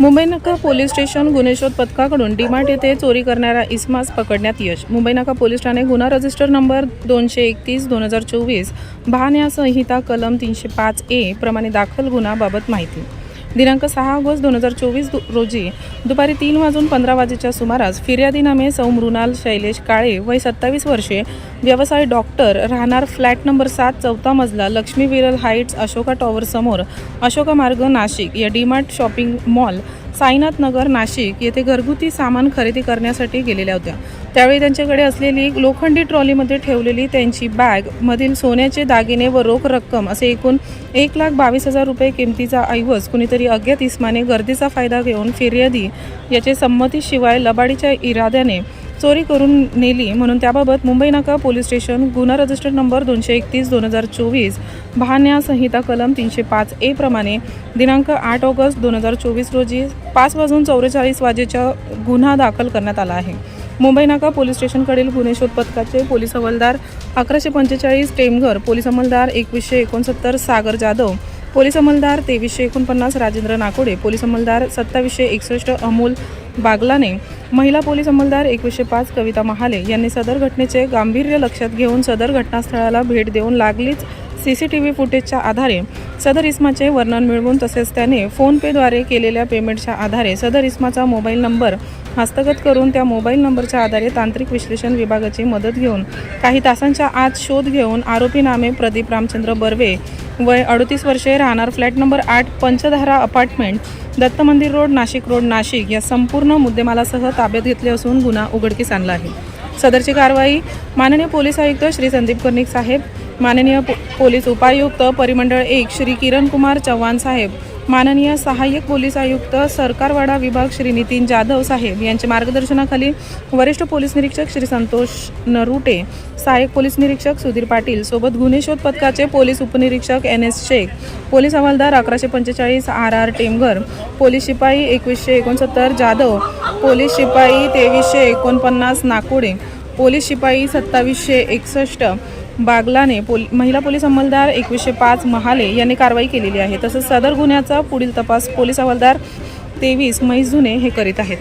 Mumbai Naka police station गुन्हे शोध पथकाकडून डीमार्ट येथे चोरी करणारा इस्मास पकडण्यात यश. मुंबई नाका पोलीस ठाणे गुन्हा रजिस्टर नंबर दोनशे एकतीस दोन हजार चोवीस भान्या संहिता कलम तीनशे पाच ए प्रमाणे दाखल गुन्हाबाबत माहिती. दिनांक सहा ऑगस्ट दोन हजार चोवीस रोजी दुपारी तीन वाजून पंधरा वाजेच्या सुमारास फिर्यादीनामे सौ मृणाल शैलेश काळे वय सत्तावीस वर्षे व्यवसाय डॉक्टर राहणार फ्लॅट नंबर सात चौथा मजला लक्ष्मी विरल हाईट्स अशोका टॉवर समोर अशोका मार्ग नाशिक या DMart shopping mall Sainath Nagar Nashik येथे घरगुती सामान खरेदी करण्यासाठी गेलेल्या होत्या. त्यावेळी त्यांच्याकडे असलेली लोखंडी ट्रॉलीमध्ये ठेवलेली त्यांची बॅग मधील सोन्याचे दागिने व रोख रक्कम असे एकूण एक लाख बावीस हजार रुपये किमतीचा ऐवज कुणीतरी अज्ञात इस्माने गर्दीचा फायदा घेऊन फिर्यादी याचे संमतीशिवाय लबाडीच्या इराद्याने चोरी करून नेली म्हणून त्याबाबत मुंबई नाका पोलीस स्टेशन गुन्हा रजिस्टर नंबर दोनशे एकतीस दोन हजार चोवीस भान्या संहिता कलम तीनशे पाच ए प्रमाणे दिनांक आठ ऑगस्ट दोन हजार चोवीस रोजी पाच वाजून चौवेचाळीस वाजेचा गुन्हा दाखल करण्यात आला आहे. मुंबई नाका पोलीस स्टेशनकडील गुन्हे शोध पथकाचे पोलीस हवालदार अकराशे पंचेचाळीस टेमघर पोलीस अंमलदार एकवीसशे एकोणसत्तर सागर जाधव पोलीस अंमलदार तेवीसशे एकोणपन्नास राजेंद्र नाकोडे पोलीस अंमलदार सत्तावीसशे एकसष्ट अमोल बागलाने महिला पोलीस अंमलदार एकवीसशे पाच कविता महाले यांनी सदर घटनेचे गांभीर्य लक्षात घेऊन सदर घटनास्थळाला भेट देऊन लागलीच सी सी टी व्ही फुटेजच्या आधारे सदर इस्माचे वर्णन मिळवून तसेच त्याने फोनपेद्वारे केलेल्या पेमेंटच्या आधारे सदर इस्माचा मोबाईल नंबर हस्तगत करून त्या मोबाईल नंबरच्या आधारे तांत्रिक विश्लेषण विभागाची मदत घेऊन काही तासांच्या आत शोध घेऊन आरोपी नामे प्रदीप रामचंद्र बर्वे वय अडतीस वर्षे राहणार फ्लॅट नंबर आठ पंचधारा अपार्टमेंट दत्त मंदिर रोड नाशिक रोड नाशिक या संपूर्ण मुद्देमालासह ताब्यात घेतले असून गुन्हा उघडकीस आणला आहे. सदरची कारवाई माननीय पोलीस आयुक्त श्री संदीप कर्णिक साहेब माननीय पो- पोलीस उपायुक्त परिमंडळ एक श्री किरण कुमार चव्हाण साहेब माननीय सहाय्यक पोलीस आयुक्त सरकारवाडा विभाग श्री नितीन जाधव साहेब यांच्या मार्गदर्शनाखाली वरिष्ठ पोलीस निरीक्षक श्री संतोष नरुटे सहाय्यक पोलीस निरीक्षक सुधीर पाटील सोबत गुन्हे शोध पथकाचे पोलीस उपनिरीक्षक एन एस शेख पोलीस हवालदार अकराशे पंचेचाळीस आर आर टेमघर पोलीस शिपाई एकवीसशे एकोणसत्तर जाधव पोलीस शिपाई तेवीसशे एकोणपन्नास नाकोडे पोलीस शिपाई सत्तावीसशे एकसष्ट बागलाने पोल महिला पोलीस अंमलदार एकवीसशे पाच महाले यांनी कारवाई केलेली आहे. तसंच सदर गुन्ह्याचा पुढील तपास पोलीस हवालदार तेवीस म्हैस जुने हे करीत आहेत.